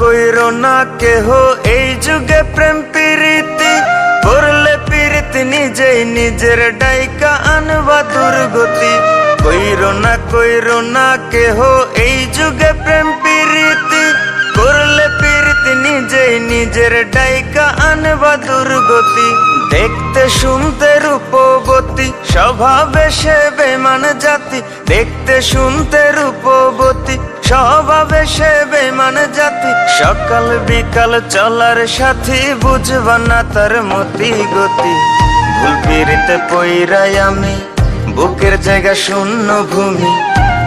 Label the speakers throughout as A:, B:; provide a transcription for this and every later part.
A: কইরো না কেহ, এই যুগে প্রেম প্রীতি করলে প্রীতি নিজেই নিজের ডাইকা আনবা দুর্গতি। কইরো না কইরো না কেহ, এই যুগে প্রেম প্রীতি করলে প্রীতি নিজেই নিজের ডাইকা আনবা দুর্গতি। দেখতে, শুনতে রূপবতী, স্বভাবে সে বেমান জাতি। দেখতে, শুনতে রূপবতী, স্বভাবে সে বেমান জাতি। সকাল বিকাল চলার সাথী, বুঝবা না তার মতি গতি। ভুল পিড়িতে আমি, বুকের জায়গা শূন্য ভূমি।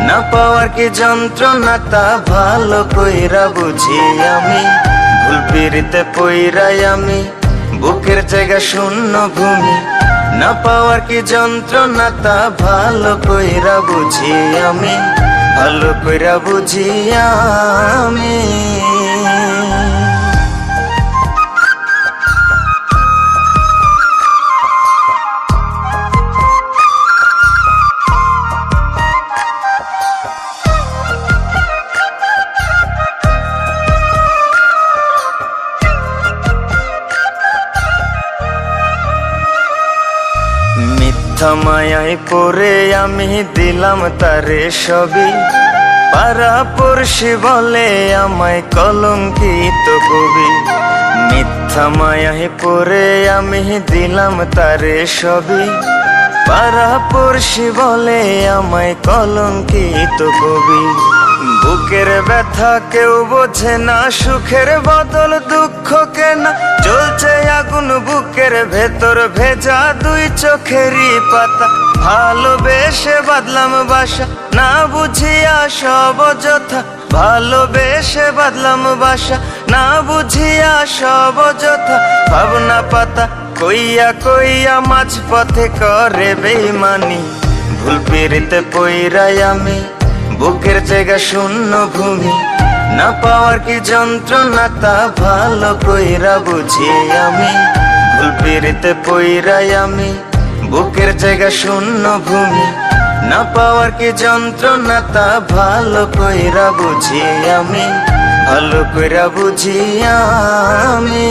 A: না পাওয়ার কি যন্ত্রণা তা ভালো কইরা বুঝি আমি। ভুল পিড়িতে পইরাই আমি, বুকের জায়গা শূন্য ভূমি। না পাওয়ার কি যন্ত্রণা তা ভালো কইরা বুঝি আমি। ভালো কইরা বুঝি আমি। মিথ্যা মায়ায় পরে আমি দিলাম তারে সবই। পারা পড়শি বলে আমায় কলঙ্কিত কবি। মিথ্যা মায়ায় পরে আমি দিলাম তারে সবই। পড়শি বলে আমায় কলঙ্কিত কবি। বুকের ব্যথা কেউ বোঝে না, সুখের বদল দুঃখ কেনা? চলছে আগুন, বুকের ভেতর ভেজা দুই চোখেরই পাতা। ভালোবেসে বাদলাম বাসা, না বুঝিয়া সব যথা ভালোবেসে বাদলাম বাসা, না বুঝিয়া সব যথা ভাবনা পাতা কইয়া কইয়া মাঝ পথে করে বেইমানি। ভুল পিড়িতে পইরাই আমি। বুকের জায়গা শূন্য ভূমি। না পাওয়ার কি যন্ত্রণা, তা ভালো কইরা বুঝি আমি। ভুল পিড়িতে পইরাই আমি, বুকের জায়গা শূন্য ভূমি। না পাওয়ার কি যন্ত্রণা, তা ভালো কইরা বুঝি আমি। ভালো কইরা বুঝি আমি।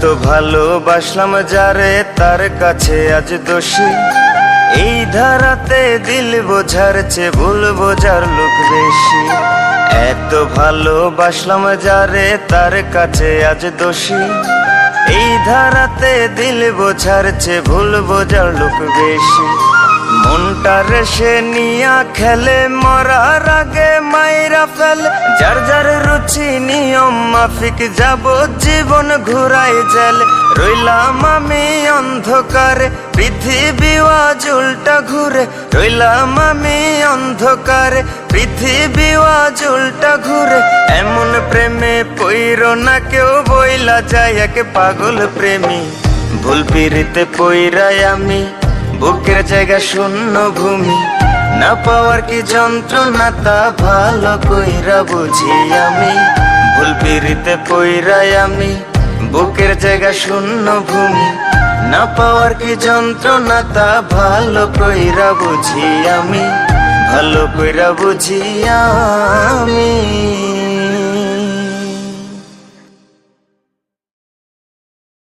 A: এত ভালোবাসলাম যারে তার কাছে আজ দোষী। এই ধারাতে দিল বোঝার চেয়ে ভুল বোঝার লোক বেশি। এত ভালোবাসলাম যারে তার কাছে আজ দোষী। এই ধারাতে দিল বোঝার চেয়ে ভুল বোঝার লোক বেশি। মনটা রেসে নিয়া খেলে, মরার আগে মাইরা ফেল। যার যার রুচি নিয়ম মাফিক যাব, জীবন ঘুরাই জেলে। রইলাম আমি অন্ধকারে, পৃথিবী আজ উল্টা ঘুরে। রইলাম আমি অন্ধকারে, পৃথিবী আজ উল্টা ঘুরে। এমন প্রেমে পইর না কেউ, বইলা যায় এক পাগল প্রেমী। ভুল পিড়িতে পইরাই আমি বুকের জায়গা শূন্য ভূমি। না পাওয়ার কি যন্ত্রণা, তা ভালো কইরা বুঝি আমি। ভুল পিড়িতে পইরাই আমি, বুকের জায়গা শূন্য ভূমি। না পাওয়ার কি যন্ত্রণা, তা ভালো কইরা বুঝি আমি। ভালো কইরা বুঝি আমি।